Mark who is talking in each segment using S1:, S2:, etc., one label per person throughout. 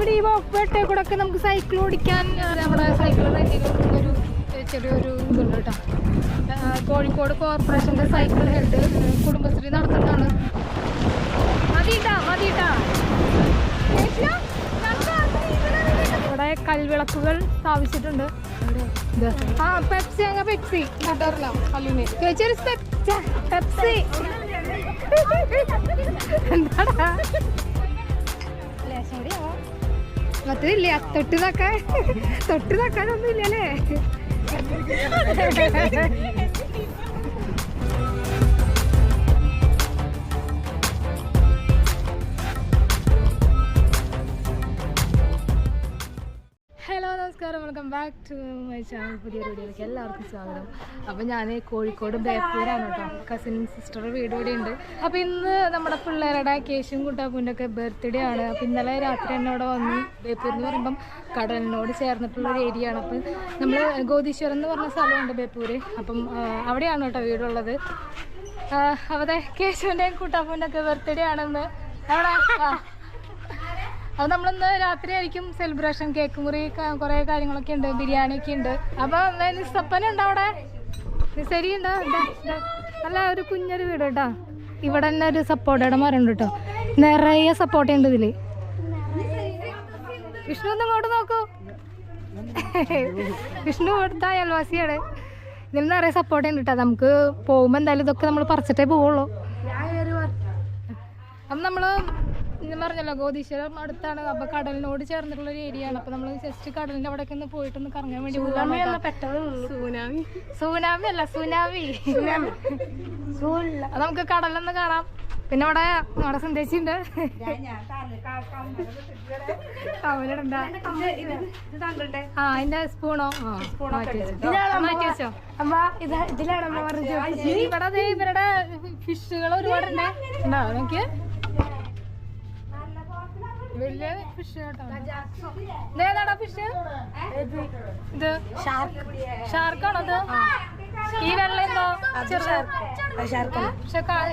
S1: നമുക്കിവിടെ ഈ വെട്ടേ കൂടെ ഒക്കെ നമുക്ക് സൈക്കിൾ ഓടിക്കാൻ നമ്മുടെ സൈക്കിൾ റെന്റിന് ഒരു ചെറിയൊരു ഇതുണ്ട് കേട്ടോ. കോഴിക്കോട് കോർപ്പറേഷന്റെ സൈക്കിൾ ഹെഡ് കുടുംബശ്രീ നടത്തുന്നതാണ്. ഇവിടെ കൽവിളക്കുകൾ സ്ഥാപിച്ചിട്ടുണ്ട്. ആ പെപ്സി അങ്ങ് പെപ്സി. ചേച്ചി ഒരു പെപ്സി പെപ്സി. എന്താടാ? ലേശം കൂടി ആവാം. മറ്റേതില്ലേ തൊട്ട് നോക്കാൻ തൊട്ട് നോക്കാനൊന്നും നമസ്കാരം welcome back to my channel പുതിയ വീഡിയോയിലേക്ക് എല്ലാവർക്കും സ്വാഗതം. അപ്പോൾ ഞാൻ കോഴിക്കോട് ബേപ്പൂരാണ് കേട്ടോ. കസിൻ സിസ്റ്റർ വീട് ഇവിടെ ഉണ്ട്. അപ്പോൾ ഇന്ന് നമ്മുടെ പിള്ളേരുടെ കേശും കുട്ടാപ്പൂന്റെ ഒക്കെ ബർത്ത്ഡേ ആണ്. അപ്പോൾ ഇന്നലെ രാത്രി എന്നോട് വന്ന്. ബേപ്പൂർ എന്ന് പറയുമ്പം കടലിനോട് ചേർന്നിട്ടുള്ള ഒരു ഏരിയ ആണ്. അപ്പം നമ്മൾ ഗോതീശ്വരം എന്ന് പറഞ്ഞ സ്ഥലമുണ്ട് ബേപ്പൂര്. അപ്പം അവിടെയാണ് കേട്ടോ വീടുള്ളത്. അവിടെ കേശുവിന്റെയും കുട്ടാപ്പൂന്റെ ഒക്കെ ബർത്ത്ഡേ ആണെന്ന് അവിടെ അത് നമ്മളിന്ന് രാത്രി ആയിരിക്കും സെലിബ്രേഷൻ കേക്ക് മുറി കുറെ കാര്യങ്ങളൊക്കെ ഉണ്ട് ബിരിയാണി ഒക്കെ ഉണ്ട്. അപ്പൊ നിസ്സപ്പന ഉണ്ടോ അവിടെ? നിസരി അല്ല ഒരു കുഞ്ഞൊരു വീട് കേട്ടോ. ഇവിടെ തന്നെ ഒരു സപ്പോർട്ടയുടെ മരം ഉണ്ട് കേട്ടോ. നിറയെ സപ്പോർട്ട് ഉണ്ട് ഇതിൽ. വിഷ്ണു ഒന്ന് ഇങ്ങോട്ട് നോക്കൂ. വിഷ്ണു ഇവിടുത്തെ അയൽവാസിയാണ്. ഇതിൽ നിറയെ സപ്പോർട്ട് ഉണ്ട് കേട്ടോ. നമുക്ക് പോകുമ്പോൾ എന്തായാലും ഇതൊക്കെ നമ്മൾ പറിച്ചിട്ടേ പോവുള്ളൂ. അപ്പം നമ്മൾ ഞാൻ പറഞ്ഞല്ലോ ഗോതീശ്വരം അടുത്താണ്. അപ്പൊ കടലിനോട് ചേർന്നിട്ടുള്ള ഒരു ഏരിയ ആണ് അപ്പൊ നമ്മൾ ജസ്റ്റ് കടലിന്റെ അവിടേക്ക് ഒന്ന് പോയിട്ട് ഒന്ന് കറങ്ങാൻ വേണ്ടി സൂനാമി സൂനാമി. അല്ല സുനാമി. അത് നമുക്ക് കടലൊന്ന് കാണാം. പിന്നെ അവിടെ നമ്മുടെ സന്ദേശിണ്ട്. ഉണ്ട് ആ അതിന്റെ സ്പൂണോ? ആ മാറ്റി വെച്ചോ. മാറ്റി വെച്ചോ.
S2: ഇതിലാണ് അമ്മ
S1: ഇവിടെ ദേ ഇവരുടെ ഫിഷുകൾ ഒരുപാടുണ്ട്. ഉണ്ടോ നോക്കിയേ. വലിയ ഫിഷ് കേട്ടോ. ഫിഷ് ഇത് ഈ വെള്ളം എന്തോ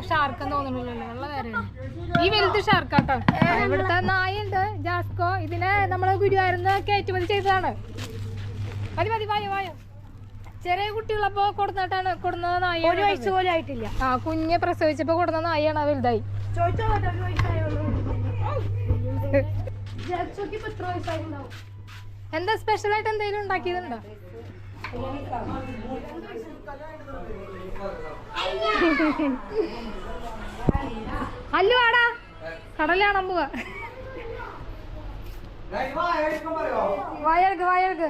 S1: ഷാർക്ക് വെള്ള ഈ വലുത് ഷാർക്കാട്ടോ ഇവിടുത്തെ നായുണ്ട് ജാസ്കോ. ഇതിനെ നമ്മൾ ഗുരുവായൂർന്ന് കയറ്റുമതി ചെയ്തതാണ്. മതി മതി വായോ വായോ. ചെറിയ കുട്ടികളപ്പോ കൊടുന്നിട്ടാണ് കൊടുന്ന നായ
S2: ഒരു വയസ്സ് പോലും ആയിട്ടില്ല.
S1: ആ കുഞ്ഞെ പ്രസവിച്ചപ്പോ കൊടുന്ന നായാണ് വലുതായി.
S2: ചോദിച്ചോ
S1: എന്താ സ്പെഷ്യൽ ആയിട്ട് എന്തെങ്കിലും ഉണ്ടാക്കിയതുണ്ടോ? അല്ലു ആടാ. കടലാണ് പോവാ? വയൽക്ക് വയർക്ക്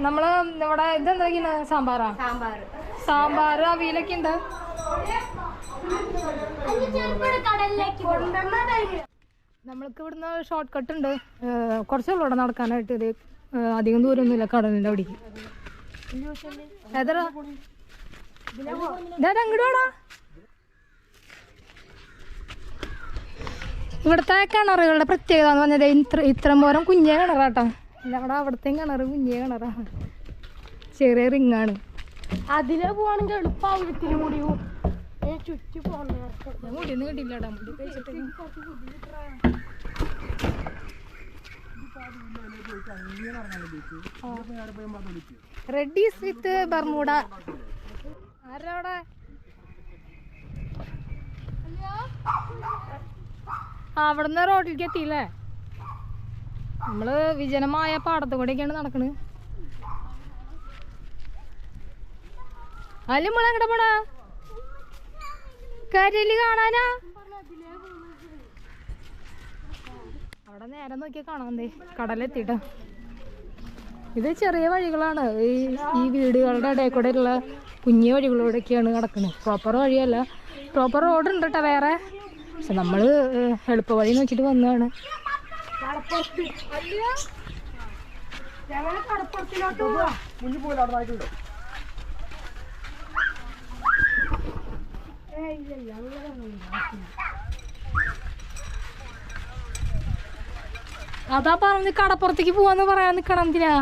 S1: നമ്മൾ ഇവിടെ ഇതെന്താ സാമ്പാറാ?
S2: സാമ്പാർ
S1: സാമ്പാർ അവിയലൊക്കെ ഉണ്ട് നമ്മൾക്ക് ഇവിടുന്ന് ഷോർട്ട് കട്ട് ഉണ്ട്. കുറച്ചേ കുറച്ചുള്ളൂ ഇവിടെ നടക്കാനായിട്ട് ഇത് അധികം ദൂരമൊന്നുമില്ല കടലിന്റെ അവിടേക്ക്. ഏതടാ? ഇതാ ഇവിടുത്തെ കിണറുകളുടെ പ്രത്യേകത എന്ന് പറഞ്ഞത് ഇത്ര ഇത്രയും പോരം കുഞ്ഞേ കിണറാട്ടോ. അവിടെ അവിടുത്തെ കിണറ് കുഞ്ഞേ കിണറാണ് ചെറിയ റിങ്ങാണ്.
S2: അതിലെ പോവാണെങ്കിൽ എളുപ്പം ചുറ്റി
S1: വിത്ത് ബർമൂഡ ആരവിടെ അവിടുന്ന് റോഡിലേക്ക് എത്തിയില്ലേ? നമ്മൾ വിജനമായ പാടത്ത് കൂടെയൊക്കെയാണ് നടക്കണ്. അല്ല മോളെ എങ്ങടെ പോണ? കരിയിൽ കാണാനാ? അവിടെ നേരെ നോക്കിയാ കാണാൻ കടലെത്തിട്ടോ. ഇത് ചെറിയ വഴികളാണ്. ഈ ഈ വീടുകളുടെ ഇടയിൽ കൂടെ ഉള്ള കുഞ്ഞു വഴികളിലൂടെയൊക്കെയാണ് കിടക്കുന്നത് പ്രോപ്പർ വഴിയല്ല. പ്രോപ്പർ റോഡ് ഉണ്ട് കേട്ടോ വേറെ? പക്ഷെ നമ്മൾ എളുപ്പ വഴി നോക്കിയിട്ട് വന്നതാണ്.
S2: ഞങ്ങൾ കടപ്പുറത്തിലോട്ട് പോവാ.
S1: അതാ പറഞ്ഞ് കടപ്പുറത്തേക്ക് പോവാന്ന് പറയാൻ നിക്കണം എന്തിനാ?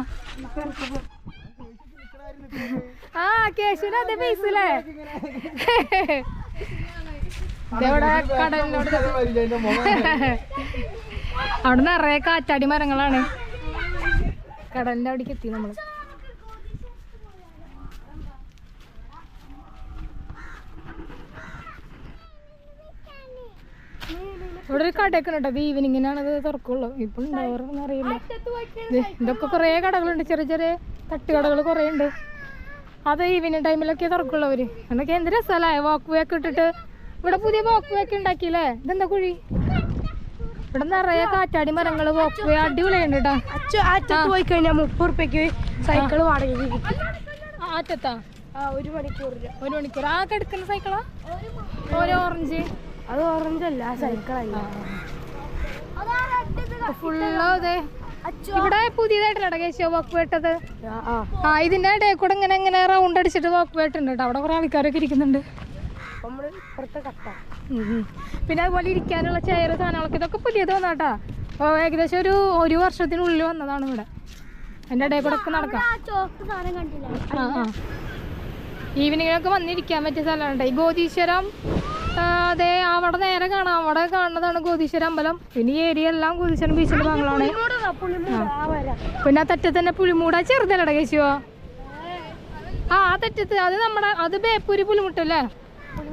S1: ആ കേശുവിന് അതേ പൈസ അല്ലേ ഇതെവിടെ കടലിനോട് അവിടെ നിറയെ കാറ്റാടി മരങ്ങളാണ്. കടലിന്റെ അവിടേക്ക് എത്തി നമ്മൾ. ഇവിടെ ഒരു കടയൊക്കെ ഉണ്ട് കേട്ടോ ഈവനിങ്ങിനാണ് അത് തുറക്കുള്ളൂ. ഇപ്പൊ ഉണ്ടാവാറൊന്നും അറിയില്ല. ഇതൊക്കെ കുറേ കടകളുണ്ട്. ചെറിയ ചെറിയ തട്ടുകടകൾ കുറേ ഉണ്ട് അത് ഈവനിങ് ടൈമിലൊക്കെ തുറക്കുള്ളൂ അവർ എന്നൊക്കെ എന്ത് രസമല്ലേ വാക്ക് വേ ഒക്കെ ഇട്ടിട്ട് ഇവിടെ പുതിയ വാക്ക് വേ ഒക്കെ ഉണ്ടാക്കിയില്ലേ? ഇതെന്താ കുഴി? ഇവിടെ നിറയെ കാറ്റാടി മരങ്ങൾ വാക്ക് വേ അടിപൊളിയുണ്ട് കേട്ടോ
S2: പോയി കഴിഞ്ഞാൽ മുപ്പത് റുപ്യക്ക് സൈക്കിൾ വാടകയ്ക്ക് ആ ഒരു മണിക്കൂർ
S1: ഒരു മണിക്കൂർ. ആ കിടക്കുന്ന സൈക്കിളാ? ഒരു ഓറഞ്ച്.
S2: അത് ഓറഞ്ച് അല്ല സൈക്കിളല്ല
S1: ഫുള്ള് ഇവിടെ പുതിയതായിട്ടല്ല കേശോ വാക്ക് വേട്ടത്
S2: ആ
S1: ആ. ഇതിന്റെ ഇടയിൽ കൂടെ ഇങ്ങനെ ഇങ്ങനെ റൗണ്ട് അടിച്ചിട്ട് വാക്ക് വേട്ടുണ്ട് കേട്ടോ. അവിടെ കുറെ ആൾക്കാരൊക്കെ ഇരിക്കുന്നുണ്ട്. പിന്നെ അതുപോലെ ഇരിക്കാനുള്ള ചെയർ സാധനങ്ങളൊക്കെ ഇതൊക്കെ പുതിയത് വന്നാട്ടാ ഏകദേശം ഒരു ഒരു വർഷത്തിനുള്ളിൽ വന്നതാണ് ഇവിടെ. എന്റെ ഇടയിൽ കൂടെ ഒക്കെ നടക്കാം. ഈവനിങ്ങിനൊക്കെ വന്നിരിക്കാൻ പറ്റിയ സ്ഥലമാണ് ഈ ഗോതീശ്വരം അതെ അവിടെ നേരെ കാണാം. അവിടെ കാണുന്നതാണ് ഗോതീശ്വര അമ്പലം. പിന്നെ ഈ ഏരിയ എല്ലാം ഗോതീശ്വരം ബീച്ചിന്റെ ഭാഗങ്ങളാണ്. പിന്നെ ആ തെറ്റത്ത് തന്നെ പുളിമൂട ചെറുതല്ലട കേശുവോ. ആ ആ തെറ്റത്ത് അത് നമ്മടെ അത് ബേപ്പൂര് പുലിമുട്ടല്ലേ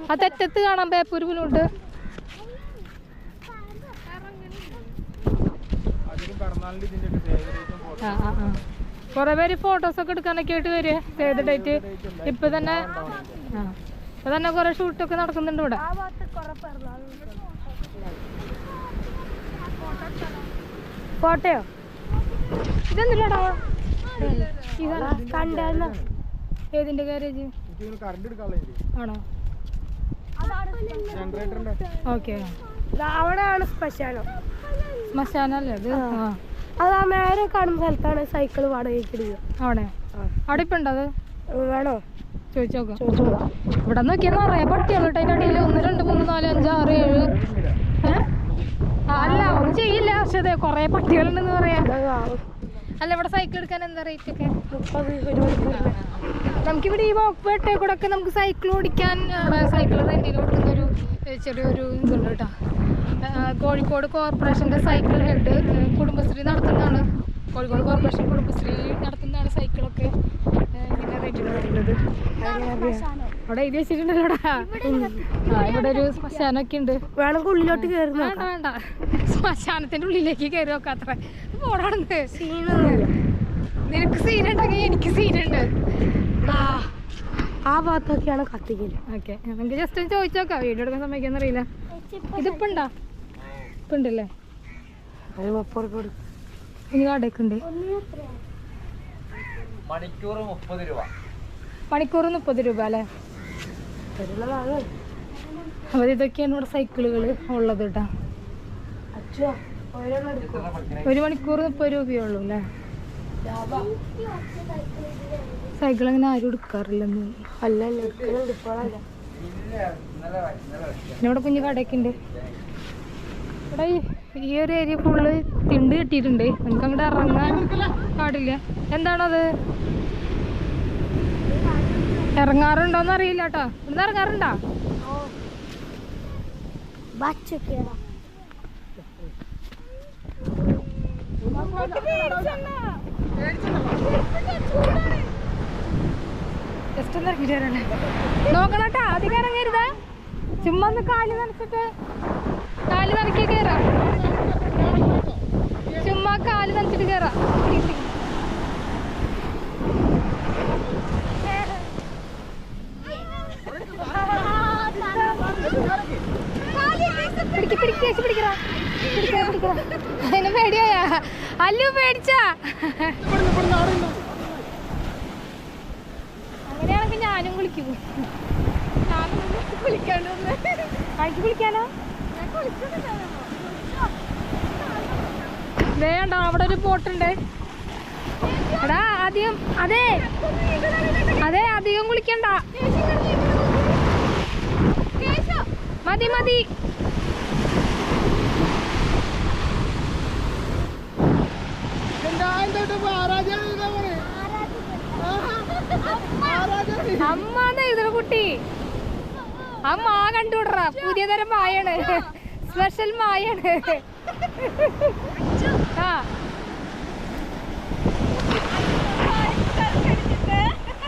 S1: ആ തെറ്റത്ത് കാണാം ബേപ്പൂര് പുലിമുട്ട്. ആ ആ ആ. കുറേ പേര് ഫോട്ടോസ് ഒക്കെ എടുക്കാനൊക്കെ ആയിട്ട് വരിക. ഡേറ്റ് ഇപ്പൊ തന്നെ ആ. തന്നെ കുറെ ഷൂട്ടൊക്കെ നടക്കുന്നുണ്ട് ഇവിടെ.
S2: ഫോട്ടോയോ
S1: ഇതെന്തില്ലടാ
S2: കണ്ടായിരുന്നോ
S1: ഏതിന്റെ ഗാരേജ് ആണോ? ഓക്കെ.
S2: അവിടെയാണ് ശ്മശാനം.
S1: ശ്മശാനല്ലേ അത്? ആ.
S2: അത് ആ മേലെ കാണുന്ന സ്ഥലത്താണ് സൈക്കിൾ വാടകയ്ക്ക്
S1: അവിടെ അവിടെ ഇപ്പൊ ഉണ്ടോ അത്?
S2: വേണോ?
S1: ചോദിച്ചു നോക്കാം.
S2: ചോദിച്ചോളാം
S1: ഇവിടെ നോക്കിയാൽ നിറയെ പട്ടിയാണ് കേട്ടോ അതിന്റെ അടിയിൽ ഒന്ന് രണ്ട് മൂന്ന് നാല് അഞ്ച് ആറ് ഏഴ്. അല്ല ഒന്നും ചെയ്യില്ല. പക്ഷെ അതെ കുറേ പട്ടികളുണ്ടെന്ന് പറയാ. അല്ല ഇവിടെ സൈക്കിൾ എടുക്കാൻ എന്താ റേറ്റ് ഒക്കെ? നമുക്കിവിടെ ഈ വോക്ക് വേട്ടേ കൂടെ ഒക്കെ നമുക്ക് സൈക്കിൾ ഓടിക്കാൻ സൈക്കിൾ റെന്റിന് കൊടുക്കുന്ന ഒരു ചെറിയൊരു ഇതുണ്ട് കേട്ടോ. കോഴിക്കോട് കോർപ്പറേഷന്റെ സൈക്കിൾ ഹെഡ് കുടുംബശ്രീ നടത്തുന്നതാണ്. കോഴിക്കോട് കോർപ്പറേഷൻ കുടുംബശ്രീ നടത്തുന്നതാണ് സൈക്കിളൊക്കെ അവിടെ എഴുതി വെച്ചിട്ടുണ്ടല്ലോ ഇവിടെ. ഒരു ശ്മശാനമൊക്കെ ഉണ്ട്.
S2: വേണമെങ്കിൽ ഉള്ളിലോട്ട് കയറി
S1: വേണ്ട വേണ്ട. ശ്മശാനത്തിന്റെ ഉള്ളിലേക്ക് കയറി നോക്കാത്ര. പോടാണെന്ന്. നിനക്ക് സീനുണ്ടെങ്കിൽ എനിക്ക് സീനുണ്ട്.
S2: ആ ഭാഗത്തൊക്കെയാണ് കത്തിക്കൽ.
S1: ഓക്കെ നമുക്ക് ജസ്റ്റ് ഒന്ന് ചോദിച്ചു നോക്കാം. വീഡിയോ എടുക്കാൻ സമയക്കാന്നറിയില്ല ഇതിപ്പോ ഉണ്ടാ? ഇപ്പൊ ഉണ്ടല്ലേ?
S2: മുപ്പത് കൊടുക്കും.
S1: ഇനി
S3: മണിക്കൂർ മുപ്പത് രൂപ.
S1: മണിക്കൂർ മുപ്പത് രൂപ അല്ലേ? അപ്പോൾ ഇതൊക്കെയാണ് ഇവിടെ സൈക്കിളുകൾ ഉള്ളത് കേട്ടോ. ഒരു മണിക്കൂർ മുപ്പത് രൂപയേ ഉള്ളൂ അല്ലേ സൈക്കിൾ അങ്ങനെ ആരും എടുക്കാറില്ലെന്ന്.
S2: അല്ല
S1: ഇവിടെ കുഞ്ഞു കടയൊക്കെ ഉണ്ട് ഇവിടെ ഈ- ഒരു ഏരിയ ഫുള്ള് തിണ്ട് കിട്ടിയിട്ടുണ്ട്. നമുക്ക് അങ്ങോട്ട് ഇറങ്ങാൻ പാടില്ല. എന്താണത്? ഇറങ്ങാറുണ്ടോന്ന് അറിയില്ല കേട്ടോ ഇവിടുന്ന് ഇറങ്ങാറുണ്ടോ? ജസ്റ്റ് ഒന്ന് ഇറങ്ങിട്ട് വരണേ നോക്കണം കേട്ടോ അധികം ഇറങ്ങരുത്. ചുമ്മാ ഒന്ന് കാൽ നനച്ചിട്ട് കാൽ നനക്കി കയറാം ചുമ്മാ കാൽ നനച്ചിട്ട് കയറാം പിടിക്ക് പിടിക്ക് ചേച്ചി പിടിക്കറാ പിടിക്കറാ പിടിക്കറാ അതിന് പേടിയാ അല്ലു പേടിച്ചാ. അങ്ങനെയാണെങ്കിൽ ഞാനും കുളിക്കും. ഞാനും കുളിക്കാണ്ട് എനിക്ക് കുളിക്കാനോ? വേണ്ട അവിടെ ഒരു പോട്ടുണ്ട് എടാ അധികം അതെ. അതെ അധികം കുളിക്കണ്ട. മതി മതി. അമ്മ എഴുതണ കുട്ടി. ആ മാ കണ്ടുവിടറ. പുതിയ തരം മായാണ് സ്പെഷ്യൽ മായാണ്. ആ.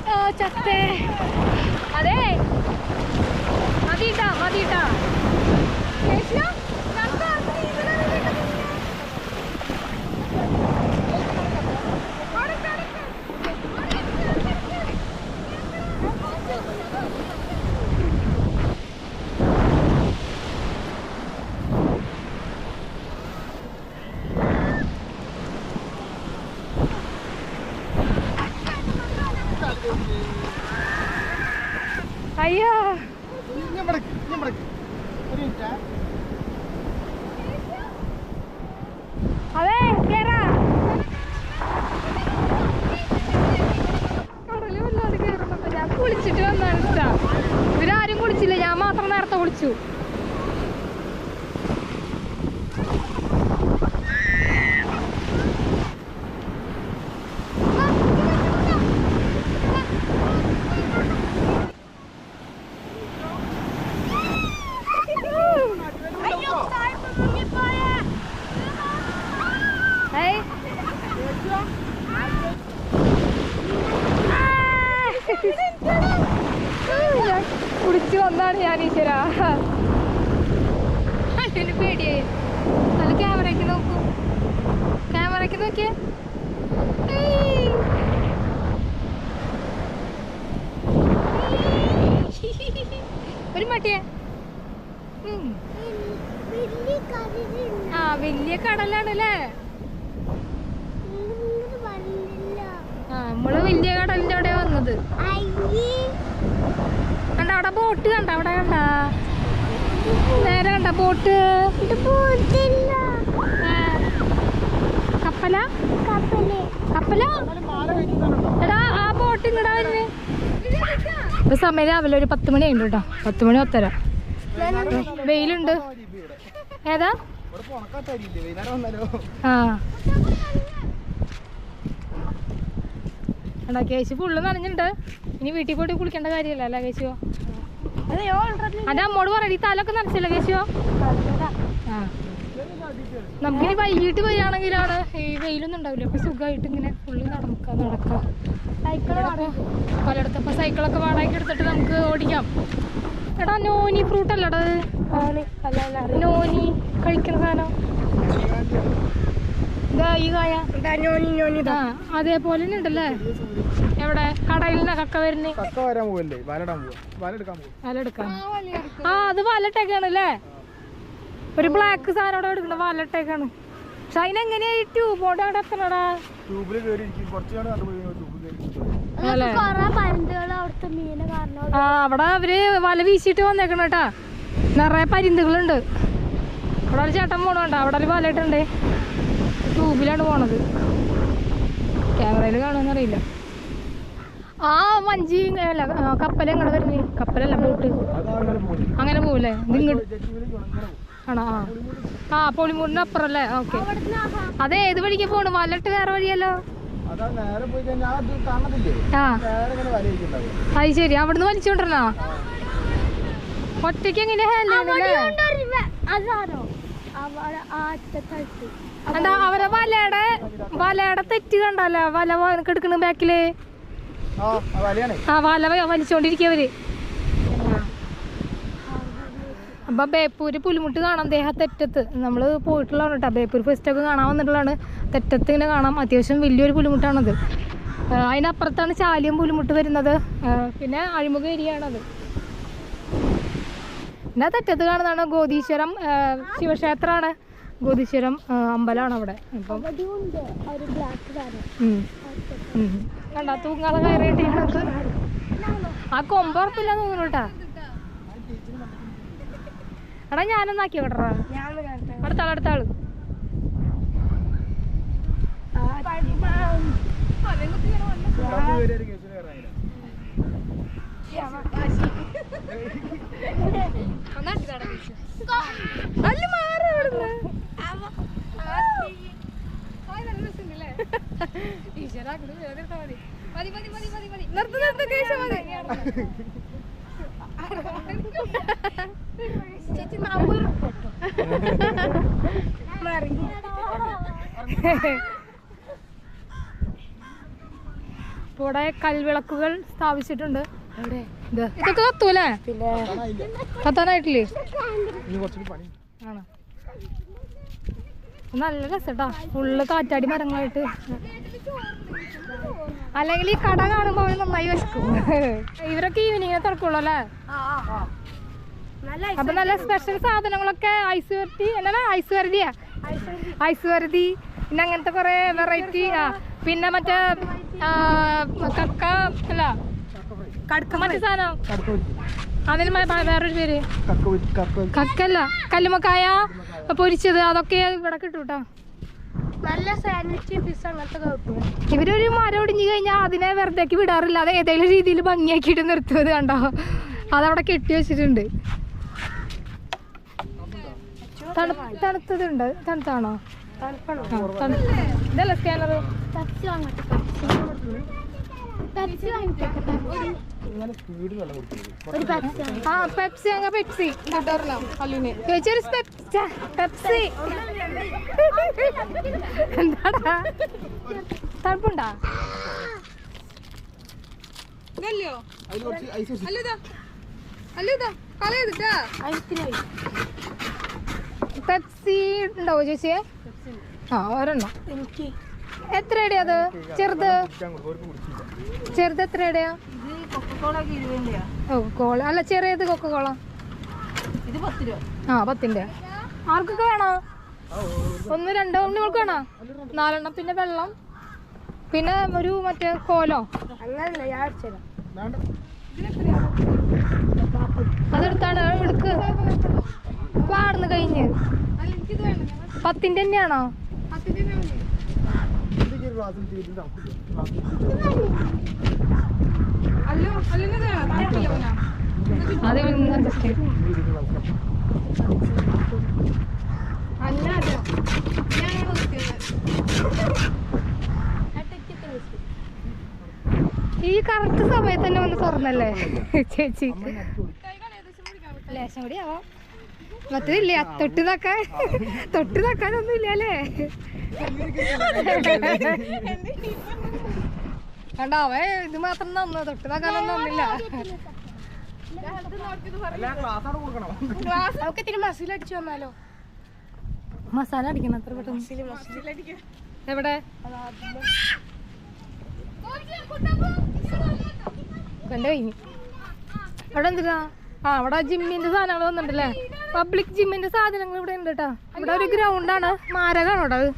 S1: ഓ ചത്തേ. അതെ. മതിട്ടാ മതിട്ടാ കേശു, ഞങ്ങൾക്ക് ആർക്കും നീന്തലറിയില്ല. ഞാൻ കുളിച്ചിട്ട് വന്നാണ് ഇവരാരും കുളിച്ചില്ല. ഞാൻ മാത്രം നേരത്തെ കുളിച്ചു ഏയ്. ഞാൻ കുടിച്ചു വന്നാണ് ഞാൻ ഈശ്വര അതിന് പേടിയായി. നല്ല ക്യാമറയ്ക്ക് നോക്കൂ. ക്യാമറയ്ക്ക് നോക്കിയേ. ഒരു മട്ടിയെ. ആ വലിയ കടലാണ് അല്ലേ ആ നമ്മൾ വലിയ കടലിന്റെ അവിടെ വന്നത്. കണ്ട അവിടെ ബോട്ട് കണ്ട അവിടെ കണ്ട? നേരെ കണ്ട ബോട്ട്. കപ്പല? കപ്പല. എടാ ആ ബോട്ട് ഇങ്ങടാ വരുന്നേ. ഇപ്പൊ സമയം രാവിലെ ഒരു പത്ത് മണി ഉണ്ട് കേട്ടോ പത്ത് മണി ഒത്തര വെയിലുണ്ട്. ഏതാ? ആ. എടാ കേശു ഫുള്ള് നനഞ്ഞിട്ടുണ്ട്. ഇനി വീട്ടിൽ പോയിട്ട് കുളിക്കേണ്ട കാര്യമല്ല അല്ലേ കേശുവോ? അതെ അമ്മോട് പറയടി തലൊക്കെ നനച്ചല്ലോ കേശോ ആ. നമുക്കിനി വൈകിട്ട് വരികയാണെങ്കിലാണ് ഈ വെയിലൊന്നും ഉണ്ടാവില്ല. അപ്പൊ സുഖമായിട്ട് ഇങ്ങനെ ഫുള്ള് നടക്കാം നടക്കാം. പലയിടത്തും ഇപ്പൊ സൈക്കിളൊക്കെ വാടകയ്ക്ക് എടുത്തിട്ട് നമുക്ക് ഓടിക്കാം. എടാ നോനി ഫ്രൂട്ട് അല്ലടാ നോനി. കഴിക്കുന്ന സാധനം. ഇതാ ഈ കായ. ആ അതേപോലെ തന്നെ ഉണ്ടല്ലേ? എവിടെ? കടയിൽ നിന്ന് കക്ക വരുന്നേ.
S3: കക്ക വരാൻ പോവല്ലേ? വലടാൻ പോവാ? വലെടുക്കാൻ പോവാ?
S1: വലയെടുക്കാം ആ അത് വലട്ടേക്കാണ് അല്ലേ ഒരു ബ്ലാക്ക് സാധനം അവിടെ എടുക്കണ വലട്ടേക്കാണ് പക്ഷെ അതിനെങ്ങനെയാ ഈ ട്യൂബോടെ അവിടെ എത്തണടാ?
S3: ട്യൂബിൽ കുറച്ച്
S1: ആ അവിടെ അവർ വല വീശിട്ട് വന്നേക്കണ കേട്ടാ. നിറയെ പരിന്തുകളുണ്ട്. അവിടെ ഒരു ചേട്ടൻ പോണണ്ട. അവിടെ ഒരു വലയിട്ടുണ്ട് ട്യൂബിലാണ് പോണത്. ക്യാമറയിൽ കാണുമെന്ന് അറിയില്ല ആ വഞ്ചി അല്ല കപ്പൽ എങ്ങടെ വരുന്നേ. കപ്പലല്ല ബോട്ട്.
S3: അങ്ങനെ
S1: പോവില്ലേ
S3: ഇങ്ങനെ
S1: ആണോ? ആ. ആ പൊളിമൂടിന് അപ്പുറം അല്ലേ ഓക്കെ. അതെ ഏത് വഴിക്ക് പോണു? വലട്ട് വേറെ വഴിയല്ലോ?
S3: ആ. ഇങ്ങനെ
S1: അത് ശരി. അവിടുന്ന് വലിച്ചോണ്ടിരണോ ഒറ്റയ്ക്ക് എങ്ങനെ എന്താ അവരെ വലയുടെ വലയുടെ തെറ്റ് കണ്ടല്ലോ വല എടുക്കണ ബാക്കിൽ?
S3: ആ
S1: വല വലിച്ചോണ്ടിരിക്കവര്. അപ്പൊ ബേപ്പൂര് പുലിമുട്ട് കാണാം. ദേഹ തെറ്റത്ത്. നമ്മൾ പോയിട്ടുള്ളതാണ് കേട്ടോ. ബേപ്പൂർ ഫെസ്റ്റ് ഒക്കെ കാണാൻ വന്നിട്ടുള്ളതാണ്. തെറ്റത്ത് ഇങ്ങനെ കാണാം. അത്യാവശ്യം വലിയൊരു പുലിമുട്ടാണത്. അതിനപ്പുറത്താണ് ചാലിയും പുലിമുട്ട് വരുന്നത്. പിന്നെ അഴിമുഖ ഏരിയാണത് പിന്നെ തെറ്റത്ത് കാണുന്നതാണ് ഗോതീശ്വരം ശിവക്ഷേത്രമാണ്. ഗോതീശ്വരം ആ, അമ്പലമാണ് അവിടെ. അപ്പം. കണ്ടാ? തൂങ്ങാളെ കയറിയിട്ട് ആ കൊമ്പ് ഉറപ്പില്ല തോന്നുന്നു കേട്ടാ. എടാ ഞാനൊന്നാക്കി കേട്ടറാ അടുത്ത ആൾ അടുത്ത
S3: ആൾ.
S1: അല്ല മാറി അവിടുന്ന്. ഇവിടെ കൽവിളക്കുകൾ സ്ഥാപിച്ചിട്ടുണ്ട്. ഇതൊക്കെ കത്തൂലേ?
S2: പിന്നെ
S1: കത്താനായിട്ടില്ലേ? ആണ്? നല്ല രസട്ടാ. ഫുള്ള് കാറ്റാടി മരങ്ങളായിട്ട്. അല്ലെങ്കിൽ ഈ കട കാണുമ്പോ അവന് നന്നായി വിശക്കും. ഇവരൊക്കെ ഈവനിങ്ങിനെ തുറക്കുള്ളൂ അല്ലേ? അപ്പൊ നല്ല സ്പെഷ്യൽ സാധനങ്ങളൊക്കെ ഐസ് വരുത്തി എന്നാ ഐസ് വരുതിയാ ഐസ് വരുതി പിന്നെ അങ്ങനത്തെ കുറെ വെറൈറ്റി ആ പിന്നെ മറ്റേ കക്ക അല്ല. മറ്റേ സാധനം. അതിന് വേറൊരു പേര്.
S3: കക്ക കക്ക
S1: കക്കല്ല. കല്ലുമക്കായ പൊരിച്ചത് അതൊക്കെ ഇവിടെ കിട്ടും കേട്ടോ
S2: നല്ല സാൻഡ്വിച്ച് പിസ്സ അങ്ങനത്തെ
S1: ഇവരൊരു മരം ഒടിഞ്ഞു കഴിഞ്ഞാൽ അതിനെ വെറുതേക്ക് വിടാറില്ല. അത് ഏതെങ്കിലും രീതിയിൽ ഭംഗിയാക്കിയിട്ട് നിർത്തുന്നത് കണ്ടോ? അതവിടെ കെട്ടി വെച്ചിട്ടുണ്ട്. തണു- തണുത്തതുണ്ട്. തണുത്താണോ? ഇതല്ല സ്കാനർ
S2: പെപ്സി
S1: അങ്ങ പെപ്സി ചേച്ചി ഒരു പെപ്സി. എന്താടാ തണുപ്പുണ്ടാ? പെപ്സി ഉണ്ടോ ചേച്ചിയെ ആ ഒരെണ്ണം.
S2: എനിക്ക്
S1: എത്രയുടെ അത്? ചെറുത്? ചെറുത് എത്രയുടെയാ? കോള അല്ല ചെറിയത് കൊക്കക്കോള. കോള
S2: ഇത് പത്ത് രൂപ.
S1: ആ പത്തിന്റെ ആർക്കൊക്കെ വേണോ? ഒന്ന് രണ്ടോ ഉണ്ണികൾക്ക് വേണോ? നാലെണ്ണം പിന്നെ വെള്ളം. പിന്നെ ഒരു മറ്റേ കോലോ.
S2: അങ്ങനല്ല ഞാൻ അടിച്ചുതരാം
S3: വേണ്ട
S1: അതെടുത്താണ് എടുക്ക്. പാടുന്നു കഴിഞ്ഞ്. പത്തിന്റെ തന്നെയാണോ?
S3: അല്ലോ അല്ലെങ്കിൽ
S1: അത്. ഈ കറക്റ്റ് സമയത്ത് തന്നെ വന്ന് തുറന്നല്ലേ? ചേച്ചി. ലേശം കൂടി ആവാം. മറ്റേതില്ലേ? തൊട്ട് തക്കാൻ. തൊട്ട് തക്കാനൊന്നും ഇല്ല അല്ലേ? കണ്ട? അവൻ ഇത് മാത്രം തന്നു തൊട്ട് തക്കാനൊന്നും ഒന്നില്ല
S2: നമുക്ക് ഇത്തിരി മസിൽ അടിച്ചു വന്നാലോ?
S1: മസാല അടിക്കണം അത്ര പെട്ടെന്ന്. എവിടെ? കഴിഞ്ഞു അവിടെ എന്തിനാ ആ അവിടെ ജിമ്മിന്റെ സാധനങ്ങൾ വന്നിട്ടുണ്ടല്ലേ? പബ്ലിക് ജിമ്മിന്റെ സാധനങ്ങൾ ഇവിടെ ഉണ്ട് കേട്ടോ ഇവിടെ ഒരു ഗ്രൗണ്ടാണ് മാരകാണ് അവിടെ അത്?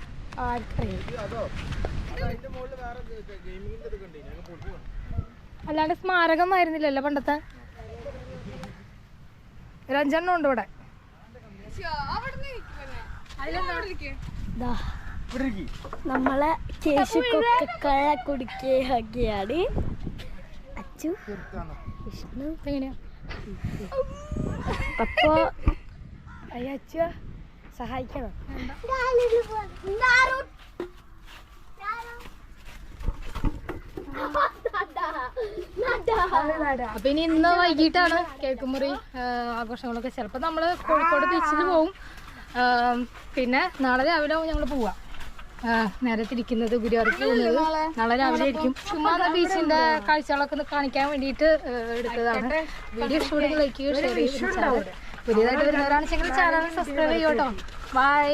S1: അല്ലാണ്ട് സ്മാരകം ആയിരുന്നില്ലല്ലോ പണ്ടത്തെ? ഒരു അഞ്ചെണ്ണം ഉണ്ട് ഇവിടെ.
S2: നമ്മളെ കേശു കൊക്കക്കഴ കുടിക്കുകയാണ് അച്ചു വിഷ്ണു.
S1: എങ്ങനെയാ
S2: അപ്പോ അയ്യച്ച സഹായിക്കണം.
S1: അപ്പൊ ഇനി ഇന്ന് വൈകിട്ടാണ് കേക്കുമുറി ആഘോഷങ്ങളൊക്കെ. ചിലപ്പോൾ നമ്മൾ കോഴിക്കോട് ബീച്ചിൽ പോവും. പിന്നെ നാളെ രാവിലെ ഞങ്ങൾ പോവാ. നേരെ തിരിക്കുന്നത് ഗുരുവായൂർക്ക് പോകുന്നത്. നാളെ? രാവിലെ ആയിരിക്കും. ചുമ്മാ ബീച്ചിന്റെ കാഴ്ചകളൊക്കെ ഒന്ന് കാണിക്കാൻ വേണ്ടിയിട്ട് എടുത്തതാണ്. വീഡിയോ ഇഷ്ടപ്പെടുന്ന ലൈക്ക് ചെയ്യുക ഷെയർ പുതിയതായിട്ട് വരുന്നവരാണെന്നുവെങ്കിൽ ചാനൽ സബ്സ്ക്രൈബ് ചെയ്യോട്ടോ ബൈ.